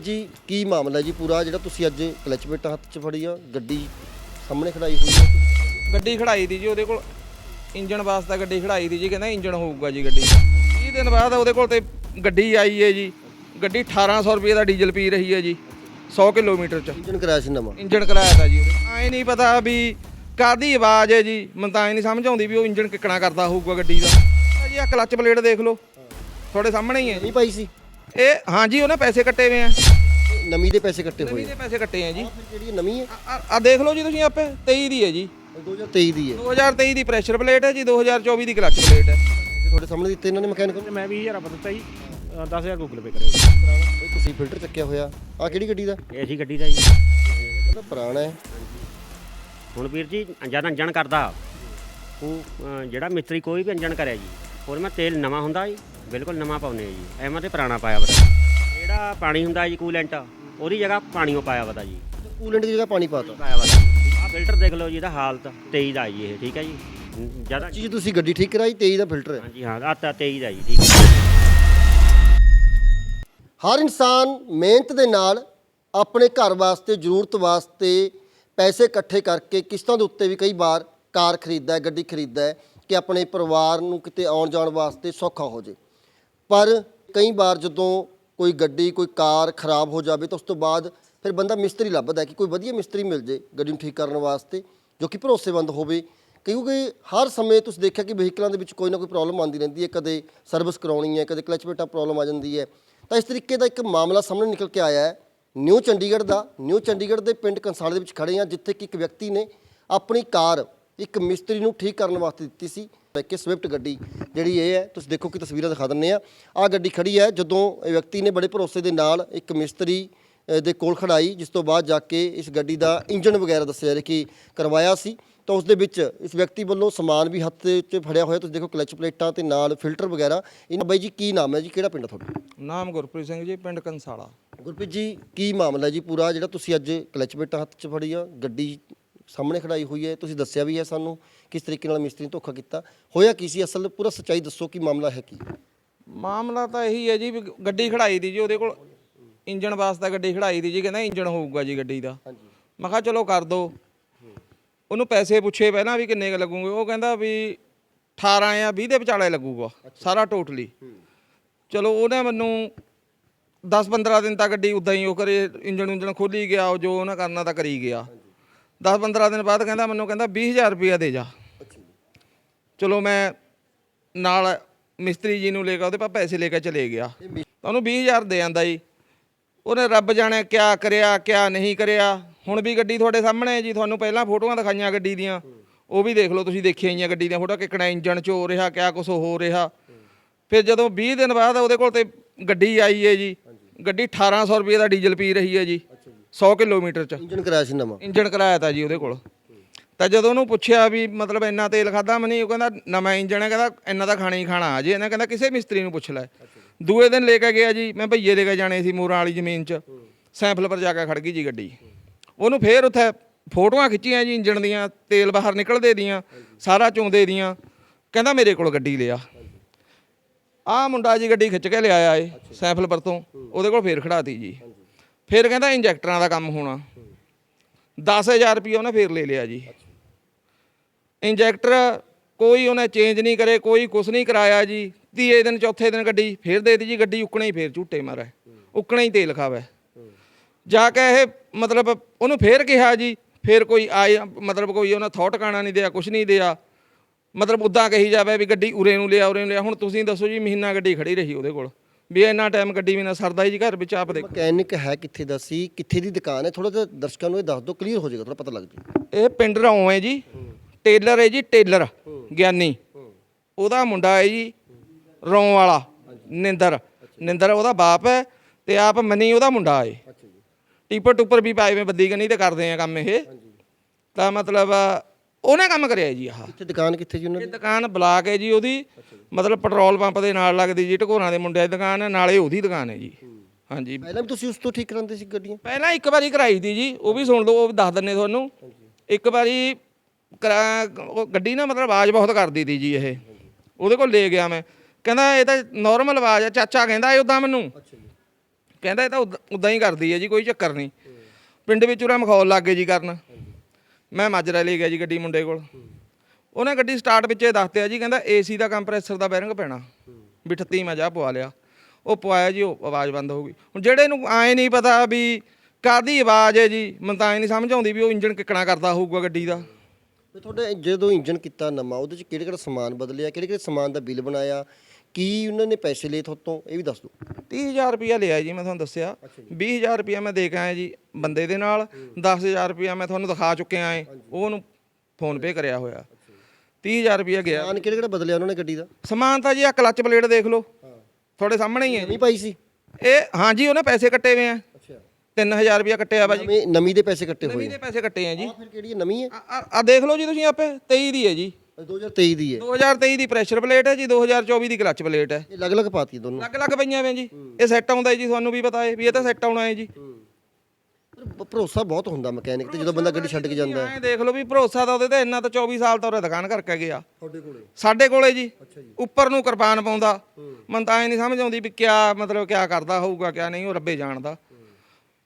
ਜੀ ਕੀ ਮਾਮਲਾ ਜੀ? ਪੂਰਾ ਜਿਹੜਾ ਤੁਸੀਂ ਅੱਜ ਕਲਚ ਪਲੇਟਾਂ ਹੱਥ 'ਚ ਫੜੀ ਆ ਗੱਡੀ ਸਾਹਮਣੇ ਖੜਾਈ ਹੋਈ ਹੈ ਗੱਡੀ ਖੜਾਈ ਦੀ ਜੀ ਉਹਦੇ ਕੋਲ ਇੰਜਣ ਵਾਸਤੇ ਗੱਡੀ ਖੜਾਈ ਦੀ ਜੀ ਕਹਿੰਦਾ ਇੰਜਣ ਹੋਊਗਾ ਜੀ ਗੱਡੀ 30 ਦਿਨ ਬਾਅਦ ਉਹਦੇ ਕੋਲ ਤੇ ਗੱਡੀ ਆਈ ਹੈ ਜੀ। ਗੱਡੀ 1800 ਰੁਪਏ ਦਾ ਡੀਜ਼ਲ ਪੀ ਰਹੀ ਹੈ ਜੀ 100 ਕਿਲੋਮੀਟਰ ਚ। ਇੰਜਨ ਕਰਾਇਆ ਸੀ ਨਵਾਂ? ਇੰਜਣ ਕਰਾਇਆ ਤਾ ਜੀ ਉਹਦੇ। ਐ ਨਹੀਂ ਪਤਾ ਵੀ ਕਾਦੀ ਆਵਾਜ਼ ਹੈ ਜੀ ਮੈਨੂੰ ਤਾਂ ਐ ਨਹੀਂ ਸਮਝ ਆਉਂਦੀ ਵੀ ਉਹ ਇੰਜਣ ਕਿੱਕਣਾ ਕਰਦਾ ਹੋਊਗਾ ਗੱਡੀ ਦਾ। ਆਹ ਜੀ ਆ ਕਲੱਚ ਪਲੇਟ ਦੇਖ ਲਓ ਤੁਹਾਡੇ ਸਾਹਮਣੇ ਹੀ ਹੈ ਜੀ ਨਹੀਂ ਪਾਈ ਸੀ? ਇਹ ਹਾਂਜੀ ਉਹਨੇ ਪੈਸੇ ਕੱਟੇ ਹੋਏ ਆ। ਨਵੀਂ ਦੇ ਪੈਸੇ ਕੱਟੇ ਹੋਏ ਨਵੀਂ ਦੇ ਪੈਸੇ ਕੱਟੇ ਆ ਜੀ। ਫਿਰ ਜਿਹੜੀ ਨਵੀਂ ਹੈ? ਆ ਦੇਖ ਲਓ ਜੀ ਤੁਸੀਂ ਆਪੇ 23 ਦੀ ਹੈ ਜੀ। 2023 ਦੀ ਹੈ। 2023 ਦੀ ਪ੍ਰੈਸ਼ਰ ਪਲੇਟ ਹੈ ਜੀ 2024 ਦੀ ਕਲੱਚ ਪਲੇਟ ਹੈ। ਤੇ ਤੁਹਾਡੇ ਸਾਹਮਣੇ ਦਿੱਤੇ ਇਹਨਾਂ ਨੇ ਮਕੈਨਿਕ ਤੇ ਮੈਂ 20000 ਰੁਪਏ ਦਿੱਤਾ ਜੀ। ਅ, 10000 ਗੂਗਲ ਪੇ ਕਰਿਓ ਤੁਸੀਂ ਫਿਲਟਰ ਚੱਕਿਆ ਹੋਇਆ। ਆ ਕਿਹੜੀ ਗੱਡੀ ਦਾ? ਇਹ ਅਸੀਂ ਗੱਡੀ ਦਾ ਜੀ। ਕਹਿੰਦਾ ਪੁਰਾਣਾ ਹੈ। ਹੁਣ ਵੀਰ ਜੀ ਜਦ ਅੰਜਣ ਕਰਦਾ। ਉਹ ਅ, ਜਿਹੜਾ ਮਿਸਤਰੀ ਕੋਈ ਵੀ ਅੰਜਣ ਕਰਿਆ ਜੀ। ਹੋਰ ਮੈਂ ਤੇਲ ਨਵਾਂ ਹੁੰਦਾ ਜੀ। ਬਿਲਕੁਲ ਨਵਾਂ ਪਾਉਨੇ ਜੀ। ਐਵੇਂ ਤੇ ਪੁਰਾਣਾ ਪਾਇਆ ਵਤਾ ਜਿਹੜਾ ਪਾਣੀ ਹੁੰਦਾ ਜੀ ਕੂਲੈਂਟ ਉਹਦੀ ਜਗ੍ਹਾ ਪਾਣੀਓ ਪਾਇਆ ਵਤਾ ਜੀ। ਕੂਲੈਂਟ ਦੀ ਜਗ੍ਹਾ ਪਾਣੀ ਪਾਤਾ ਪਾਇਆ ਵਤਾ ਆ ਫਿਲਟਰ ਦੇਖ ਲਓ ਜੀ ਇਹਦਾ ਹਾਲਤ 23 ਦਾ ਜੀ ਇਹ ਠੀਕ ਹੈ ਜੀ? ਜ਼ਿਆਦਾ ਜੀ ਤੁਸੀਂ ਗੱਡੀ ਠੀਕ ਕਰਾਈ 23 ਦਾ ਫਿਲਟਰ ਹੈ। ਹਾਂਜੀ ਹਾਂ ਆ ਤਾਂ 23 ਦਾ ਜੀ ਠੀਕ ਹੈ ਹਰ ਇਨਸਾਨ ਮਿਹਨਤ ਦੇ ਨਾਲ ਆਪਣੇ ਘਰ ਵਾਸਤੇ ਜ਼ਰੂਰਤ ਵਾਸਤੇ ਪੈਸੇ ਇਕੱਠੇ ਕਰਕੇ ਕਿਸ਼ਤਾਂ ਦੇ ਉੱਤੇ ਵੀ ਕਈ ਵਾਰ ਕਾਰ ਖਰੀਦਦਾ ਹੈ ਗੱਡੀ ਖਰੀਦਦਾ ਹੈ ਕਿ ਆਪਣੇ ਪਰਿਵਾਰ ਨੂੰ ਕਿਤੇ ਆਉਣ ਜਾਣ ਵਾਸਤੇ ਸੌਖਾ ਹੋ ਜੇ। ਪਰ ਕਈ ਵਾਰ ਜਦੋਂ ਕੋਈ ਗੱਡੀ, ਕੋਈ ਕਾਰ ਖਰਾਬ ਹੋ ਜਾਵੇ ਤਾਂ ਉਸ ਤੋਂ ਬਾਅਦ ਫਿਰ ਬੰਦਾ ਮਿਸਤਰੀ ਲੱਭਦਾ ਕਿ ਕੋਈ ਵਧੀਆ ਮਿਸਤਰੀ ਮਿਲ ਜੇ ਗੱਡੀ ਨੂੰ ਠੀਕ ਕਰਨ ਵਾਸਤੇ, ਜੋ ਕਿ ਭਰੋਸੇਮੰਦ ਹੋਵੇ। ਕਿਉਂਕਿ ਹਰ ਸਮੇਂ ਤੁਸੀਂ ਦੇਖਿਆ ਕਿ ਵਹੀਕਲਾਂ ਦੇ ਵਿੱਚ ਕੋਈ ਨਾ ਕੋਈ ਪ੍ਰੋਬਲਮ ਆਉਂਦੀ ਰਹਿੰਦੀ ਹੈ। ਕਦੇ ਸਰਵਿਸ ਕਰਾਉਣੀ ਹੈ, ਕਦੇ ਕਲਚ ਪਲੇਟਾਂ ਪ੍ਰੋਬਲਮ ਆ ਜਾਂਦੀ ਹੈ। ਤਾਂ ਇਸ ਤਰੀਕੇ ਦਾ ਇੱਕ ਮਾਮਲਾ ਸਾਹਮਣੇ ਨਿਕਲ ਕੇ ਆਇਆ ਹੈ। ਨਿਊ ਚੰਡੀਗੜ੍ਹ ਦਾ, ਨਿਊ ਚੰਡੀਗੜ੍ਹ ਦੇ ਪਿੰਡ ਕੰਸਾਲੇ ਦੇ ਵਿੱਚ ਖੜੇ ਹਾਂ, ਜਿੱਥੇ ਕਿ ਇੱਕ ਵਿਅਕਤੀ ਨੇ ਆਪਣੀ ਕਾਰ ਇੱਕ ਮਿਸਤਰੀ ਨੂੰ ਠੀਕ ਕਰਨ ਵਾਸਤੇ ਦਿੱਤੀ ਸੀ। ਕਿ ਸਵਿਫਟ ਗੱਡੀ ਜਿਹੜੀ ਇਹ ਹੈ ਤੁਸੀਂ ਦੇਖੋ ਕਿ ਤਸਵੀਰਾਂ ਦਿਖਾ ਦਿੰਨੇ ਆ। ਆ ਗੱਡੀ ਖੜੀ ਹੈ ਜਦੋਂ ਇਹ ਵਿਅਕਤੀ ਨੇ ਬੜੇ ਭਰੋਸੇ ਦੇ ਨਾਲ ਇੱਕ ਮਿਸਤਰੀ ਦੇ ਕੋਲ ਖੜਾਈ ਜਿਸ ਤੋਂ ਬਾਅਦ ਜਾ ਕੇ ਇਸ ਗੱਡੀ ਦਾ ਇੰਜਨ ਵਗੈਰਾ ਦੱਸਿਆ ਜਾ ਕਿ ਕਰਵਾਇਆ ਸੀ। ਤਾਂ ਉਸ ਦੇ ਵਿੱਚ ਇਸ ਵਿਅਕਤੀ ਵੱਲੋਂ ਸਮਾਨ ਵੀ ਹੱਥ ਦੇ ਵਿੱਚ ਫੜਿਆ ਹੋਇਆ ਤੁਸੀਂ ਦੇਖੋ ਕਲਚ ਪਲੇਟਾਂ ਤੇ ਨਾਲ ਫਿਲਟਰ ਵਗੈਰਾ। ਇਹਨਾਂ ਬਾਈ ਜੀ ਕੀ ਨਾਮ ਹੈ ਜੀ? ਕਿਹੜਾ ਪਿੰਡ ਤੁਹਾਡਾ? ਨਾਮ ਗੁਰਪ੍ਰੀਤ ਸਿੰਘ ਜੀ ਪਿੰਡ ਕੰਸਾਲਾ। ਗੁਰਪ੍ਰੀਤ ਜੀ ਕੀ ਮਾਮਲਾ ਜੀ ਪੂਰਾ ਜਿਹੜਾ ਤੁਸੀਂ ਅੱਜ ਕਲਚ ਪਲੇਟਾਂ ਹੱਥ 'ਚ ਫੜੀ ਆ ਗੱਡੀ ਸਾਹਮਣੇ ਖੜਾਈ ਹੋਈ ਹੈ ਤੁਸੀਂ ਦੱਸਿਆ ਵੀ ਹੈ ਸਾਨੂੰ। ਕਿਸ ਤਰੀਕੇ ਨਾਲ ਮਿਸਤਰੀ ਨੇ ਧੋਖਾ ਕੀਤਾ? ਹੋਇਆ ਕੀ ਸੀ? ਅਸਲ ਪੂਰਾ ਸੱਚਾਈ ਦੱਸੋ ਕਿ ਮਾਮਲਾ ਹੈ ਕੀ? ਮਾਮਲਾ ਤਾਂ ਇਹੀ ਹੈ ਜੀ ਵੀ ਗੱਡੀ ਖੜਾਈ ਦੀ ਜੀ ਉਹਦੇ ਕੋਲ ਇੰਜਣ ਵਾਸਤੇ ਗੱਡੀ ਖੜਾਈ ਦੀ ਜੀ ਕਹਿੰਦਾ ਇੰਜਣ ਹੋਊਗਾ ਜੀ ਗੱਡੀ ਦਾ। ਮੈਂ ਕਿਹਾ ਚਲੋ ਕਰ ਦੋ। ਉਹਨੂੰ ਪੈਸੇ ਪੁੱਛੇ ਪਹਿਲਾਂ ਵੀ ਕਿੰਨੇ ਕ ਲੱਗੂਗੇ ਉਹ ਕਹਿੰਦਾ ਵੀ 18 ਜਾਂ 20 ਦੇ ਵਿਚਾਲੇ ਲੱਗੂਗਾ ਸਾਰਾ ਟੋਟਲੀ। ਚਲੋ ਉਹਨੇ ਮੈਨੂੰ 10-15 ਦਿਨ ਤੱਕ ਗੱਡੀ ਉਦਾਂ ਹੀ ਉਹ ਕਰੇ ਇੰਜਣ ਉਂਜਣ ਖੋਲੀ ਗਿਆ ਉਹ ਜੋ ਉਹਨਾਂ ਕਰਨਾ ਤਾਂ ਕਰੀ ਗਿਆ। 10-15 ਦਿਨ ਬਾਅਦ ਕਹਿੰਦਾ ਮੈਨੂੰ ਕਹਿੰਦਾ 20000 ਰੁਪਇਆ ਦੇ ਜਾ। ਚਲੋ ਮੈਂ ਨਾਲ ਮਿਸਤਰੀ ਜੀ ਨੂੰ ਲੈ ਕੇ ਉਹਦੇ ਪਾ ਪੈਸੇ ਲੈ ਕੇ ਚਲੇ ਗਿਆ। ਤਾਂ ਉਹਨੂੰ 20000 ਦੇ ਆਂਦਾ ਜੀ। ਉਹਨੇ ਰੱਬ ਜਾਣੇ ਕਿਆ ਕਰਿਆ ਕਿਆ ਨਹੀਂ ਕਰਿਆ। ਹੁਣ ਵੀ ਗੱਡੀ ਤੁਹਾਡੇ ਸਾਹਮਣੇ ਹੈ ਜੀ। ਤੁਹਾਨੂੰ ਪਹਿਲਾਂ ਫੋਟੋਆਂ ਦਿਖਾਈਆਂ ਗੱਡੀ ਦੀਆਂ। ਉਹ ਵੀ ਦੇਖ ਲਓ ਤੁਸੀਂ ਦੇਖੀਆਂ ਹੋਈਆਂ ਗੱਡੀ ਦੀਆਂ ਫੋਟੋ ਕਿਕਣਾ ਇੰਜਣ ਚ ਹੋ ਰਿਹਾ ਕਿਆ ਕੁਝ ਹੋ ਰਿਹਾ। ਫਿਰ ਜਦੋਂ 20 ਦਿਨ ਬਾਅਦ ਉਹਦੇ ਕੋਲ ਤੇ ਗੱਡੀ ਆਈ ਹੈ ਜੀ। ਗੱਡੀ 1800 ਰੁਪਏ ਦਾ ਡੀਜ਼ਲ ਪੀ ਰਹੀ ਹੈ ਜੀ। 100 ਕਿਲੋਮੀਟਰ ਚ। ਇੰਜਨ ਕਰਾਇਆ ਸੀ ਨਵਾਂ? ਇੰਜਣ ਕਰਾਇਆ ਤਾ ਜੀ ਉਹਦੇ ਕੋਲ। ਤਾਂ ਜਦੋਂ ਉਹਨੂੰ ਪੁੱਛਿਆ ਵੀ ਮਤਲਬ ਇੰਨਾ ਤੇਲ ਖਾਦਾ ਮਨੀ ਉਹ ਕਹਿੰਦਾ ਨਵਾਂ ਇੰਜਣ ਹੈ, ਕਹਿੰਦਾ ਇੰਨਾ ਤਾਂ ਖਾਣਾ ਹੀ ਖਾਣਾ ਜੇ। ਇਹਨਾਂ ਕਹਿੰਦਾ ਕਿਸੇ ਮਿਸਤਰੀ ਨੂੰ ਪੁੱਛ ਲੈ। ਦੂਏ ਦਿਨ ਲੈ ਕੇ ਗਿਆ ਜੀ, ਮੈਂ ਭਈਏ ਦੇ ਕੇ ਜਾਣੇ ਸੀ ਮੂਰਾਂ ਵਾਲੀ ਜ਼ਮੀਨ 'ਚ। ਸੈਂਪਲ ਪਰ ਜਾ ਕੇ ਖੜ ਗਈ ਜੀ ਗੱਡੀ। ਉਹਨੂੰ ਫੇਰ ਉੱਥੇ ਫੋਟੋਆਂ ਖਿੱਚੀਆਂ ਜੀ ਇੰਜਣ ਦੀਆਂ, ਤੇਲ ਬਾਹਰ ਨਿਕਲਦੇ ਦੀਆਂ, ਸਾਰਾ ਚੁੰਦੇ ਦੀਆਂ। ਕਹਿੰਦਾ, ਮੇਰੇ ਕੋਲ ਗੱਡੀ ਲਿਆ। ਆਹ ਮੁੰਡਾ ਜੀ ਗੱਡੀ ਖਿੱਚ ਕੇ ਲਿਆਇਆ ਏ, ਸੈਂਪਲ ਪਰ ਤੋਂ। ਉਹਦੇ ਕੋਲ ਫੇਰ ਖੜਾਤੀ ਜੀ। ਫਿਰ ਕਹਿੰਦਾ, ਇੰਜੈਕਟਰਾਂ ਦਾ ਕੰਮ ਹੋਣਾ। 10000 ਰੁਪਏ ਉਹਨੇ ਫੇਰ ਲੈ ਲਿਆ ਜੀ। ਇੰਜੈਕਟਰ ਕੋਈ ਉਹਨੇ ਚੇਂਜ ਨਹੀਂ ਕਰੇ ਕੋਈ ਕੁਛ ਨਹੀਂ ਕਰਾਇਆ ਜੀ। ਤੀਏ ਦਿਨ ਚੌਥੇ ਦਿਨ ਗੱਡੀ ਫੇਰ ਦੇ ਦਿੱਤੀ ਜੀ ਗੱਡੀ ਉੱਕਣੇ ਹੀ ਫੇਰ ਝੂਟੇ ਮਾਰੇ। ਉੱਕਣੇ ਹੀ ਤੇਲ ਖਾਵੇ। ਜਾ ਕੇ ਇਹ ਮਤਲਬ ਉਹਨੂੰ ਫੇਰ ਕਿਹਾ ਜੀ ਫੇਰ ਕੋਈ ਆਏ ਮਤਲਬ ਕੋਈ ਉਹਨਾਂ ਥੌਟ ਕਾਣਾ ਨਹੀਂ ਦਿਆ ਕੁਛ ਨਹੀਂ ਦਿਆ। ਮਤਲਬ ਉਦਾਂ ਕਹੀ ਜਾਵੇ ਵੀ ਗੱਡੀ ਉਰੇ ਨੂੰ ਲਿਆ ਉਰੇ ਨੂੰ ਲਿਆ। ਹੁਣ ਤੁਸੀਂ ਦੱਸੋ ਜੀ ਮਹੀਨਾ ਗੱਡੀ ਖੜੀ ਰਹੀ ਉਹਦੇ ਕੋਲ। ਵੀ ਇੰਨਾ ਟਾਈਮ ਗੱਡੀ ਵੀ ਨਾ ਸਰਦਾ ਜੀ ਘਰ ਵਿੱਚ ਆਪ ਦੇ ਮਕੈਨਿਕ ਹੈ ਕਿੱਥੇ ਦਾ ਸੀ ਕਿੱਥੇ ਦੀ ਦੁਕਾਨ ਹੈ? ਥੋੜਾ ਜਿਹਾ ਦਰਸ਼ਕਾਂ ਨੂੰ ਇਹ ਦੱਸ ਦਿਓ ਕਲੀਅਰ ਹੋ ਜਾਏਗਾ ਥੋੜਾ ਪਤਾ ਲੱਗ ਜਾਏ ਇਹ ਪਿੰਡ ਰੌਂ ਹੈ ਜੀ। ਟੇਲਰ ਹੈ ਜੀ ਟੇਲਰ ਗਿਆਨੀ। ਉਹਦਾ ਮੁੰਡਾ ਹੈ ਜੀ ਰੌਂ ਵਾਲਾ ਨਿੰਦਰ। ਨਿੰਦਰ ਉਹਦਾ ਬਾਪ ਹੈ ਤੇ ਆਪ ਮਨੀ ਉਹਦਾ ਮੁੰਡਾ ਹੈ। ਟੀਪਰ ਟੂਪਰ ਵੀ ਪਾਏ ਵੇ ਬੱਦੀ ਕਨੀ ਤੇ ਕਰਦੇ ਆ ਕੰਮ ਇਹ। ਤਾਂ ਮਤਲਬ ਉਹਨੇ ਕੰਮ ਕਰਿਆ ਜੀ ਆਹ। ਕਿੱਥੇ ਦੁਕਾਨ ਕਿੱਥੇ ਜੀ ਉਹਨਾਂ ਦੀ? ਦੁਕਾਨ ਬਲਾਕ ਹੈ ਜੀ ਉਹਦੀ। ਮਤਲਬ ਪੈਟਰੋਲ ਪੰਪ ਦੇ ਨਾਲ ਲੱਗਦੀ ਜੀ ਢਕੋਰਾਂ ਦੇ ਮੁੰਡਿਆਂ ਦੀ ਦੁਕਾਨ ਹੈ ਨਾਲੇ ਉਹਦੀ ਦੁਕਾਨ ਹੈ ਜੀ। ਹਾਂਜੀ। ਪਹਿਲਾਂ ਵੀ ਤੁਸੀਂ ਉਸ ਤੋਂ ਠੀਕ ਕਰਾਉਂਦੇ ਸੀ ਗੱਡੀਆਂ? ਪਹਿਲਾਂ ਇੱਕ ਵਾਰੀ ਕਰਾਈ ਤੀ ਜੀ ਉਹ ਵੀ ਸੁਣ ਲਓ ਉਹ ਦੱਸ ਦਿੰਨੇ ਤੁਹਾਨੂੰ। ਇੱਕ ਵਾਰੀ ਕਰਾ ਉਹ ਗੱਡੀ ਨਾ ਮਤਲਬ ਆਵਾਜ਼ ਬਹੁਤ ਕਰਦੀ ਤੀ ਜੀ ਇਹ। ਉਹਦੇ ਕੋਲ ਲੈ ਗਿਆ ਮੈਂ। ਕਹਿੰਦਾ ਇਹ ਤਾਂ ਨਾਰਮਲ ਆਵਾਜ਼ ਆ ਚਾਚਾ ਕਹਿੰਦਾ ਇਹ ਉਦਾਂ ਮੈਨੂੰ। ਕਹਿੰਦਾ ਇਹ ਤਾਂ ਉਦਾਂ ਹੀ ਕਰਦੀ ਹੈ ਜੀ ਕੋਈ ਚੱਕਰ ਨਹੀਂ। ਪਿੰਡ ਵਿੱਚ ਉਰਾ ਮਖੌਲ ਲੱਗ ਗਏ ਜੀ ਕਰਨ। ਮੈਂ ਮਾਜਰਾ ਲੈ ਗਿਆ ਜੀ ਗੱਡੀ ਮੁੰਡੇ ਕੋਲ। ਉਹਨੇ ਗੱਡੀ ਸਟਾਰਟ ਵਿੱਚ ਇਹ ਦੱਸਤੇ ਆ ਜੀ ਕਹਿੰਦਾ ਏਸੀ ਦਾ ਕੰਪਰੈਸਰ ਦਾ ਬੈਰਿੰਗ ਪੈਣਾ। ਵੀ 38 ਮੈਂ ਜਾ ਪਵਾ ਲਿਆ। ਉਹ ਪਵਾਇਆ ਜੀ ਉਹ ਆਵਾਜ਼ ਬੰਦ ਹੋ ਗਈ। ਹੁਣ ਜਿਹੜੇ ਨੂੰ ਆਏ ਨਹੀਂ ਪਤਾ ਵੀ ਕਾਦੀ ਆਵਾਜ਼ ਹੈ ਜੀ ਮੈਨੂੰ ਤਾਂ ਐ ਨਹੀਂ ਸਮਝ ਆਉਂਦੀ ਵੀ ਉਹ ਇੰਜਨ ਕਿੱਕਣਾ ਕਰਦਾ ਹੋਊਗਾ ਗੱਡੀ ਦਾ। ਤੇ ਤੁਹਾਡੇ ਜਦੋਂ ਇੰਜਨ ਕੀਤਾ ਨਵਾਂ ਉਹਦੇ ਚ ਕਿਹੜੇ ਕਿਹੜੇ ਸਮਾਨ ਬਦਲਿਆ ਕਿਹੜੇ ਕਿਹੜੇ ਸਮਾਨ ਦਾ ਬਿੱਲ ਬਣਾਇਆ ਕੀ ਉਹਨਾਂ ਨੇ ਪੈਸੇ ਲਏ ਤੁਹਾਤੋਂ ਇਹ ਵੀ ਦੱਸ ਦਿਓ। 30000 ਰੁਪਇਆ ਲਿਆ ਜੀ ਮੈਂ ਤੁਹਾਨੂੰ ਦੱਸਿਆ। 20000 ਰੁਪਇਆ ਮੈਂ ਦੇ ਕੇ ਆਇਆ ਜੀ ਬੰਦੇ ਦੇ ਨਾਲ 10000 ਰੁਪਇਆ ਮੈਂ ਤੁਹਾਨੂੰ ਦਿਖਾ ਚੁੱਕਿਆ ਏ ਉਹ ਉਹਨੂੰ ਫੋਨ ਪੇ ਕਰਿਆ ਹੋਇਆ। 30000 ਰੁਪਇਆ ਗਿਆ। ਸਮਾਨ ਕਿਹੜੇ ਕਿਹੜੇ ਬਦਲਿਆ ਉਹਨਾਂ ਨੇ ਗੱਡੀ ਦਾ? ਸਮਾਨ ਤਾਂ ਜੀ ਆ ਕਲੱਚ ਪਲੇਟ ਦੇਖ ਲਓ। ਤੁਹਾਡੇ ਸਾਹਮਣੇ ਹੀ ਹੈ ਨਵੀਂ ਪਾਈ ਸੀ? ਇਹ ਹਾਂਜੀ ਉਹਨੇ ਪੈਸੇ ਕੱਟੇ ਹੋਏ ਆ 3000 ਰੁਪਇਆ ਕੱਟਿਆ ਵਾ ਜੀ। ਨਵੀਂ ਨਵੀਂ ਦੇ ਪੈਸੇ ਕੱਟੇ ਹੋਏ ਨਵੀਂ ਦੇ ਪੈਸੇ ਕੱਟੇ ਆ ਜੀ। ਆ ਫਿਰ ਕਿਹੜੀ ਹੈ ਨਵੀਂ ਹੈ ਆ ਦੇਖ ਲਓ ਜੀ ਤੁਸੀਂ ਆਪੇ 23 ਦੀ ਹੈ ਜੀ। 2023 ਦੀ ਹੈ 2023 ਦੀ ਪ੍ਰੈਸ਼ਰ ਪਲੇਟ ਹੈ ਜੀ 2024 ਦੀ ਕਲੱਚ ਪਲੇਟ ਹੈ ਇਹ ਅਲੱਗ-ਅਲੱਗ ਪਾਤੀ ਦੋਨੋਂ। ਲੱਗ ਲੱਗ ਪਈਆਂ ਵੇ ਜੀ। ਇਹ ਸੈੱਟ ਆਉਂਦਾ ਹੈ ਜੀ ਤੁਹਾਨੂੰ ਵੀ ਪਤਾ ਹੈ ਵੀ ਇਹ ਤਾਂ ਸੈੱਟ ਆਉਣਾ ਹੈ ਜੀ। ਪਰ ਭਰੋਸਾ ਬਹੁਤ ਹੁੰਦਾ ਮਕੈਨਿਕ ਤੇ ਜਦੋਂ ਬੰਦਾ ਗੱਡੀ ਛੱਡ ਕੇ ਜਾਂਦਾ ਹੈ। ਐਂ ਦੇਖ ਲਓ ਵੀ ਭਰੋਸਾ ਤਾਂ ਉਹਦੇ ਤੇ ਇੰਨਾ ਤਾਂ 24 ਸਾਲ ਤੋਂ ਉਹਰੇ ਦੁਕਾਨ ਕਰਕੇ ਗਿਆ। ਤੁਹਾਡੇ ਕੋਲੇ? ਸਾਡੇ ਕੋਲੇ ਜੀ। ਉੱਪਰ ਨੂੰ ਕਿਰਪਾਨ ਪਾਉਂਦਾ। ਮਨ ਤਾਂ ਐ ਨਹੀਂ ਸਮਝ ਆਉਂਦੀ ਵੀ ਕਿਆ ਮਤਲਬ ਕਿਆ ਕਰਦਾ ਹੋਊਗਾ ਕਿਆ ਨਹੀਂ ਉਹ ਰੱਬੇ ਜਾਣਦਾ।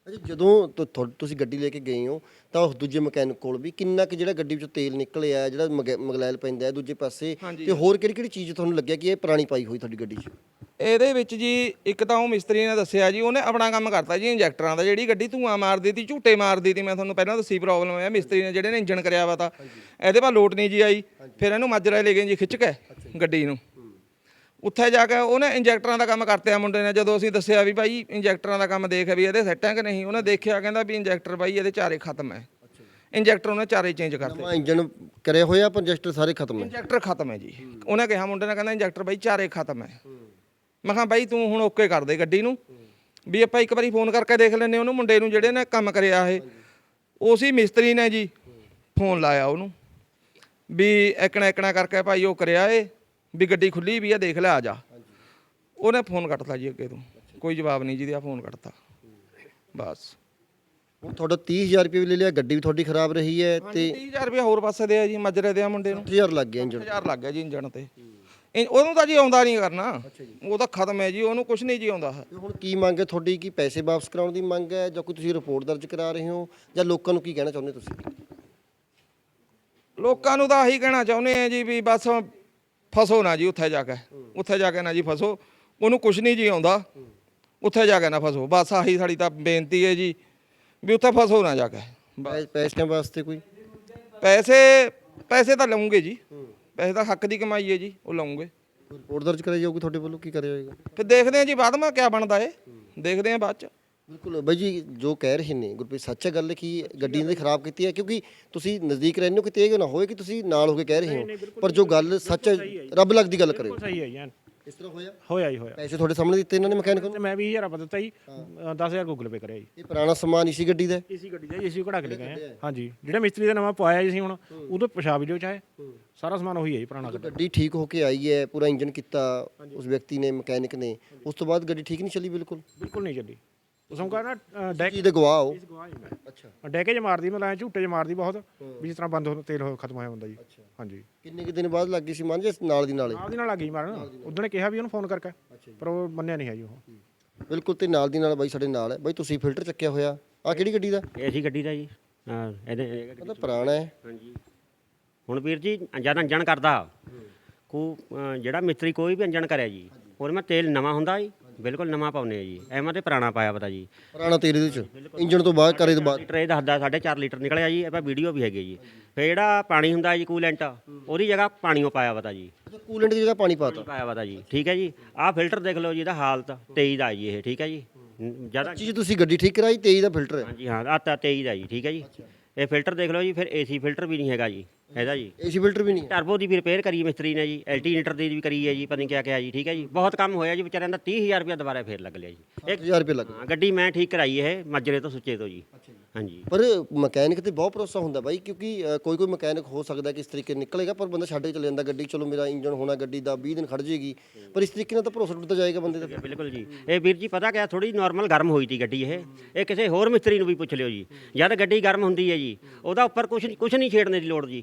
ਅੱਛਾ ਜਦੋਂ ਤੁ- ਤੁ- ਤੁਸੀਂ ਗੱਡੀ ਲੈ ਕੇ ਗਏ ਹੋ ਤਾਂ ਉਸ ਦੂਜੇ ਮਕੈਨਿਕ ਕੋਲ ਵੀ ਕਿੰਨਾ ਕਿ ਜਿਹੜਾ ਗੱਡੀ ਵਿੱਚੋਂ ਤੇਲ ਨਿਕਲਿਆ ਜਿਹੜਾ ਮਗੈ- ਮਗਲੈਲ ਪੈਂਦਾ ਹੈ ਦੂਜੇ ਪਾਸੇ ਤੇ ਹੋਰ ਕਿਹੜੀ ਕਿਹੜੀ ਚੀਜ਼ ਤੁਹਾਨੂੰ ਲੱਗਿਆ ਕਿ ਇਹ ਪੁਰਾਣੀ ਪਾਈ ਹੋਈ ਤੁਹਾਡੀ ਗੱਡੀ 'ਚ? ਇਹਦੇ ਵਿੱਚ ਜੀ ਇੱਕ ਤਾਂ ਉਹ ਮਿਸਤਰੀ ਨੇ ਦੱਸਿਆ ਜੀ ਉਹਨੇ ਆਪਣਾ ਕੰਮ ਕਰਤਾ ਜੀ ਇੰਜੈਕਟਰਾਂ ਦਾ ਜਿਹੜੀ ਗੱਡੀ ਧੂਆਂ ਮਾਰਦੀ ਤੀ ਝੂਟੇ ਮਾਰਦੀ ਤੀ ਮੈਂ ਤੁਹਾਨੂੰ ਪਹਿਲਾਂ ਦੱਸੀ ਪ੍ਰੋਬਲਮ ਹੋਇਆ ਮਿਸਤਰੀ ਨੇ ਜਿਹੜੇ ਨੇ ਇੰਜਨ ਕਰਿਆ ਵਾ ਤਾਂ। ਇਹਦੇ ਪਾ ਲੋਟ ਨਹੀਂ ਜੀ ਆਈ ਫਿਰ ਇਹਨੂੰ ਮਾਜਰਾ ਲੈ ਗਏ ਜੀ ਖਿੱਚ ਕੇ ਗੱਡੀ ਨੂੰ। ਉੱਥੇ ਜਾ ਕੇ ਉਹਨੇ ਇੰਜੈਕਟਰਾਂ ਦਾ ਕੰਮ ਕਰਤਿਆ ਮੁੰਡੇ ਨੇ ਜਦੋਂ ਅਸੀਂ ਦੱਸਿਆ ਵੀ ਭਾਈ ਇੰਜੈਕਟਰਾਂ ਦਾ ਕੰਮ ਦੇਖ ਵੀ ਇਹਦੇ ਸੈੱਟ ਹੈ ਕਿ ਨਹੀਂ ਉਹਨੇ ਦੇਖਿਆ ਕਹਿੰਦਾ ਵੀ ਇੰਜੈਕਟਰ ਭਾਈ ਇਹਦੇ ਚਾਰੇ ਖਤਮ ਹੈ ਇੰਜੈਕਟਰ ਉਹਨੇ ਚਾਰੇ ਚੇਂਜ ਕਰਤੇ। ਇੰਜਨ ਕਰਿਆ ਹੋਇਆ ਪਰ ਜਸਟਰ ਸਾਰੇ ਖਤਮ ਹੈ ਇੰਜੈਕਟਰ ਖਤਮ ਹੈ ਜੀ। ਉਹਨੇ ਕਿਹਾ ਮੁੰਡੇ ਨੇ ਕਹਿੰਦਾ ਇੰਜੈਕਟਰ ਬਾਈ ਚਾਰੇ ਖਤਮ ਹੈ ਮੈਂ ਕਿਹਾ ਬਾਈ ਤੂੰ ਹੁਣ ਓਕੇ ਕਰ ਦੇ ਗੱਡੀ ਨੂੰ ਵੀ ਆਪਾਂ ਇੱਕ ਵਾਰੀ ਫੋਨ ਕਰਕੇ ਦੇਖ ਲੈਨੇ ਉਹਨੂੰ ਮੁੰਡੇ ਨੂੰ ਜਿਹੜੇ ਨੇ ਕੰਮ ਕਰਿਆ ਇਹ। ਉਸੇ ਮਿਸਤਰੀ ਨੇ ਜੀ ਫੋਨ ਲਾਇਆ ਉਹਨੂੰ ਵੀ ਐਕਣਾ ਐਕਣਾ ਕਰਕੇ ਭਾਈ ਉਹ ਕਰਿਆ ਏ ਵੀ ਗੱਡੀ ਖੁੱਲੀ ਵੀ ਆ ਦੇਖ ਲੈ ਆ ਜਾ। ਉਹਨੇ ਫੋਨ ਕੱਟਤਾ ਜੀ ਅੱਗੇ ਤੋਂ। ਕੋਈ ਜਵਾਬ ਨਹੀਂ ਜੀ ਦਾ ਫੋਨ ਕੱਟਤਾ। ਬਸ। ਹੁਣ ਤੁਹਾਡਾ 30000 ਰੁਪਏ ਵੀ ਲੈ ਲਿਆ ਗੱਡੀ ਵੀ ਤੁਹਾਡੀ ਖਰਾਬ ਰਹੀ ਹੈ ਤੇ 30000 ਰੁਪਏ ਹੋਰ ਪਾਸੇ ਦੇ ਆ ਜੀ ਮਜਰੇ ਦੇ ਆ ਮੁੰਡੇ ਨੂੰ। 8000 ਲੱਗ ਗਿਆ ਇੰਜਨ 1000 ਲੱਗ ਗਿਆ ਜੀ ਇੰਜਣ ਤੇ। ਇਹ- ਉਹਨੂੰ ਤਾਂ ਜੀ ਆਉਂਦਾ ਨਹੀਂ ਕਰਨਾ। ਉਹ ਤਾਂ ਖਤਮ ਹੈ ਜੀ ਉਹਨੂੰ ਕੁਝ ਨਹੀਂ ਜੀ ਆਉਂਦਾ। ਤੇ ਹੁਣ ਕੀ ਮੰਗ ਹੈ ਤੁਹਾਡੀ ਕੀ ਪੈਸੇ ਵਾਪਸ ਕਰਾਉਣ ਦੀ ਮੰਗ ਹੈ ਜਾਂ ਕੋਈ ਤੁਸੀਂ ਰਿਪੋਰਟ ਦਰਜ ਕਰਾ ਰਹੇ ਹੋ ਜਾਂ ਲੋਕਾਂ ਨੂੰ ਕੀ ਕਹਿਣਾ ਚਾਹੁੰਦੇ ਤੁਸੀਂ? ਲੋਕਾਂ ਨੂੰ ਤਾਂ ਆਹੀ ਕਹਿਣਾ ਚਾਹੁੰਦੇ ਆ ਜੀ ਵੀ ਬਸ ਫਸੋ ਨਾ ਜੀ ਉੱਥੇ ਜਾ ਕੇ। ਉੱਥੇ ਜਾ ਕੇ ਨਾ ਜੀ ਫਸੋ। ਉਹਨੂੰ ਕੁਝ ਨਹੀਂ ਜੀ ਆਉਂਦਾ। ਉੱਥੇ ਜਾ ਕੇ ਨਾ ਫਸੋ। ਬਸ ਆਹੀ ਸਾਡੀ ਤਾਂ ਬੇਨਤੀ ਹੈ ਜੀ ਵੀ ਉੱਥੇ ਫਸੋ ਨਾ ਜਾ ਕੇ। ਬਸ। ਪੈ- ਪੈਸਿਆਂ ਵਾਸਤੇ ਕੋਈ? ਪੈਸੇ ਪੈਸੇ ਤਾਂ ਲਵਾਂਗੇ ਜੀ। ਪੈਸੇ ਤਾਂ ਹੱਕ ਦੀ ਕਮਾਈ ਹੈ ਜੀ ਉਹ ਲਵਾਂਗੇ ਰਿਪੋਰਟ ਦਰਜ ਕਰਾਈ ਜਾਊਗੀ ਤੁਹਾਡੇ ਵੱਲੋਂ ਕੀ ਕਰਿਆ ਜਾਏਗਾ? ਫਿਰ ਦੇਖਦੇ ਆ ਜੀ ਬਾਅਦ ਵਿੱਚ ਕਿਆ ਬਣਦਾ ਏ ਦੇਖਦੇ ਆ ਬਾਅਦ ਚ। ਬਿਲਕੁਲ ਬਾਈ ਜੀ ਜੋ ਕਹਿ ਰਹੇ ਨੇ ਗੁਰਪ੍ਰੀਤ ਸੱਚ ਹੈ ਗੱਲ ਹੈ ਕਿ ਗੱਡੀ ਇਹਨਾਂ ਦੀ ਖਰਾਬ ਕੀਤੀ ਹੈ ਕਿਉਂਕਿ ਤੁਸੀਂ ਨਜ਼ਦੀਕ ਰਹਿੰਦੇ ਹੋ ਕਿਤੇ ਇਹ ਨਾ ਹੋਏ ਕਿ ਤੁਸੀਂ ਨਾਲ ਹੋ ਕੇ ਕਹਿ ਰਹੇ ਹੋ ਪਰ ਜੋ ਗੱਲ ਸੱਚ ਹੈ ਰੱਬ ਲੱਗਦੀ ਗੱਲ ਕਰਿਓ ਸਹੀ ਹੈ ਐਨ। ਇਸ ਤਰ੍ਹਾਂ ਹੋਇਆ? ਹੋਇਆ ਜੀ ਹੋਇਆ। ਪੈਸੇ ਤੁਹਾਡੇ ਸਾਹਮਣੇ ਦਿੱਤੇ ਇਹਨਾਂ ਨੇ ਮਕੈਨਿਕ ਨੂੰ? ਤੇ ਮੈਂ 20000 ਰੁਪਏ ਦਿੱਤਾ ਜੀ 10000 ਗੂਗਲ ਪੇ ਕਰਿਆ ਜੀ। ਇਹ ਪੁਰਾਣਾ ਸਮਾਨ ਇਸੀ ਗੱਡੀ ਦਾ ਹੈ? ਗੱਡੀ ਦਾ ਏਸੀ ਕਢਾ ਕੇ ਲੈ ਗਏ ਹਾਂਜੀ ਜਿਹੜਾ ਮਿਸਤਰੀ ਦਾ ਨਵਾਂ ਪਵਾਇਆ ਜੀ ਅਸੀਂ ਹੁਣ ਉਦੋਂ ਪਿਸ਼ਾਬ ਵੀਡੀਓ ਚ ਸਾਰਾ ਸਮਾਨ ਉਹੀ ਹੈ ਜੀ ਪੁਰਾਣਾ ਗੱਡੀ। ਗੱਡੀ ਠੀਕ ਹੋ ਕੇ ਆਈ ਹੈ ਪੂਰਾ ਇੰਜਨ ਕੀਤਾ ਉਸ ਵਿਅਕਤੀ ਨੇ ਮਕੈਨਿਕ ਨੇ ਉਸ ਤੋਂ ਬਾਅਦ ਗੱਡੀ ਠੀਕ ਨਹੀਂ ਚੱਲੀ ਬਿਲਕੁਲ? ਬਿਲਕੁਲ ਨਹੀਂ ਚੱਲੀ। ਉਸ ਕਹਿੰਦਾ ਨਾ ਡੈਕ ਚੀਜ਼ ਦੇ ਗਵਾਹ ਹੋ। ਗਵਾਹ ਜੀ ਮੈਂ ਅੱਛਾ। ਡੈਕੇ ਚ ਮਾਰਦੀ ਐਂ ਝੂਟੇ ਚ ਮਾਰਦੀ ਬਹੁਤ ਵੀ ਜਿਸ ਤਰ੍ਹਾਂ ਬੰਦ ਹੋ ਤੇਲ ਹੋ ਖਤਮ ਹੋਇਆ ਹੁੰਦਾ ਜੀ। ਹਾਂਜੀ। ਕਿੰਨੇ ਕੁ ਦਿਨ ਬਾਅਦ ਲੱਗ ਗਈ ਸੀ ਮਨ ਜੇ ਨਾਲ ਦੀ ਨਾਲੇ? ਨਾਲ ਦੀ ਨਾਲ ਲੱਗ ਗਈ ਮਾਰਨ। ਉਦੋਂ ਨੇ ਕਿਹਾ ਵੀ ਉਹਨੂੰ ਫੋਨ ਕਰਕੇ ਪਰ ਉਹ ਮੰਨਿਆ ਨਹੀਂ ਹੈ ਜੀ ਉਹ। ਬਿਲਕੁਲ ਤੇ ਨਾਲ ਦੀ ਨਾਲ ਬਾਈ ਸਾਡੇ ਨਾਲ ਹੈ। ਬਾਈ ਤੁਸੀਂ ਫਿਲਟਰ ਚੱਕਿਆ ਹੋਇਆ। ਆ ਕਿਹੜੀ ਗੱਡੀ ਦਾ? ਇਹ ਸੀ ਗੱਡੀ ਦਾ ਜੀ। ਹਾਂ ਇਹਦੇ ਇਹ ਗੱਡੀ- ਮਤਲਬ ਪੁਰਾਣਾ ਹੈ। ਹਾਂਜੀ। ਹੁਣ ਵੀਰ ਜੀ ਜਦ ਅੰਜਣ ਕਰਦਾ। ਕੋ ਅ, ਜਿਹੜਾ ਮਿਸਤਰੀ ਕੋਈ ਵੀ ਅੰਜਣ ਕਰਿਆ ਜੀ ਉਹਦੇ ਮੈਂ ਤੇਲ ਨਵਾਂ ਹੁੰਦਾ ਜੀ। ਬਿਲਕੁਲ ਨਵਾਂ ਪਾਉਨੇ ਆ ਜੀ। ਐਵੇਂ ਤੇ ਪੁਰਾਣਾ ਪਾਇਆ ਪਤਾ ਜੀ। ਪੁਰਾਣਾ ਤੇਲ ਇਹਦੇ ਚ ਇੰਜਨ ਤੋਂ ਬਾਅਦ ਕਰੇ ਤੋਂ ਬਾਅਦ? ਲੀਟਰ ਇਹ ਦੱਸਦਾ 4.5 ਲੀਟਰ ਨਿਕਲਿਆ ਜੀ ਇਹ ਪਾ ਵੀਡੀਓ ਵੀ ਹੈਗੀ ਜੀ। ਫਿਰ ਜਿਹੜਾ ਪਾਣੀ ਹੁੰਦਾ ਜੀ ਕੂਲੈਂਟ ਉਹਦੀ ਜਗ੍ਹਾ ਪਾਣੀਓ ਪਾਇਆ ਪਤਾ ਜੀ। ਕੂਲੈਂਟ ਦੀ ਜਗ੍ਹਾ ਪਾਣੀ ਪਾਤਾ। ਪਾਇਆ ਪਤਾ ਜੀ ਠੀਕ ਹੈ ਜੀ। ਆਹ ਫਿਲਟਰ ਦੇਖ ਲਓ ਜੀ ਇਹਦਾ ਹਾਲਤ 23 ਦਾ ਜੀ ਇਹ ਠੀਕ ਹੈ ਜੀ। ਜ਼ਿਆਦਾ ਚੀਜ਼ ਤੁਸੀਂ ਗੱਡੀ ਠੀਕ ਕਰਾਈ 23 ਦਾ ਫਿਲਟਰ ਹੈ। ਹਾਂਜੀ ਹਾਂ ਆਹ ਤਾਂ 23 ਦਾ ਜੀ ਠੀਕ ਹੈ ਜੀ। ਇਹ ਫਿਲਟਰ ਦੇਖ ਲਓ ਜੀ ਫਿਰ ਏਸੀ ਫਿਲਟਰ ਵੀ ਨਹੀਂ ਹੈਗਾ ਜੀ। ਇਹਦਾ ਜੀ। ਏਸੀ ਫਿਲਟਰ ਵੀ ਨਹੀਂ ਹੈ। ਟਰਬੋ ਦੀ ਵੀ ਰਿਪੇਅਰ ਕਰੀ ਮਿਸਤਰੀ ਨੇ ਜੀ ਐਲਟੀਨੇਟਰ ਦੀ ਵੀ ਕਰੀ ਹੈ ਜੀ ਪਤਾ ਨਹੀਂ ਕਿਆ ਕਿਹਾ ਜੀ ਠੀਕ ਹੈ ਜੀ। ਬਹੁਤ ਕੰਮ ਹੋਇਆ ਜੀ ਵਿਚਾਰਿਆਂ ਦਾ 30000 ਰੁਪਏ ਦੁਬਾਰਾ ਫੇਰ ਲੱਗ ਲਿਆ ਜੀ। ਇੱਕ 1000 ਰੁਪਏ ਲੱਗ ਹਾਂ, ਗੱਡੀ ਮੈਂ ਠੀਕ ਕਰਾਈ ਇਹ ਮਾਜਰੇ ਤੋਂ ਸੁੱਚੇ ਤੋਂ ਜੀ। ਹਾਂਜੀ। ਪਰ ਮਕੈਨਿਕ ਤੇ ਬਹੁਤ ਭਰੋਸਾ ਹੁੰਦਾ ਬਾਈ ਕਿਉਂਕਿ ਅ, ਕੋਈ ਕੋਈ ਮਕੈਨਿਕ ਹੋ ਸਕਦਾ ਕਿ ਇਸ ਤਰੀਕੇ ਨਿਕਲੇਗਾ ਪਰ ਬੰਦਾ ਛੱਡ ਕੇ ਚਲੇ ਜਾਂਦਾ ਗੱਡੀ ਚਲੋ ਮੇਰਾ ਇੰਜਨ ਹੋਣਾ ਗੱਡੀ ਦਾ 20 ਦਿਨ ਖੜ ਜੇਗੀ। ਪਰ ਇਸ ਤਰੀਕੇ ਨਾਲ ਤਾਂ ਭਰੋਸਾ ਟੁੱਟਦਾ ਜਾਏਗਾ ਬੰਦੇ ਦਾ ਬਿਲਕੁਲ ਜੀ। ਇਹ ਵੀਰ ਜੀ ਪਤਾ ਕਿਆ ਥੋੜੀ ਨਾਰਮਲ ਗਰਮ ਹੋਈ ਤੀ ਗੱਡੀ ਇਹ। ਇਹ ਕਿਸੇ ਹੋਰ ਮਿਸਤਰੀ ਨੂੰ ਵੀ ਪੁੱਛ ਲਿਓ ਜੀ। ਜਦ ਗੱਡੀ ਗਰਮ ਹੁੰਦੀ ਹੈ ਜੀ ਉਹਦਾ ਉੱਪਰ ਕੁਝ ਕੁਝ ਨਹੀਂ ਛੇੜਨੇ ਦੀ ਲੋੜ ਜੀ।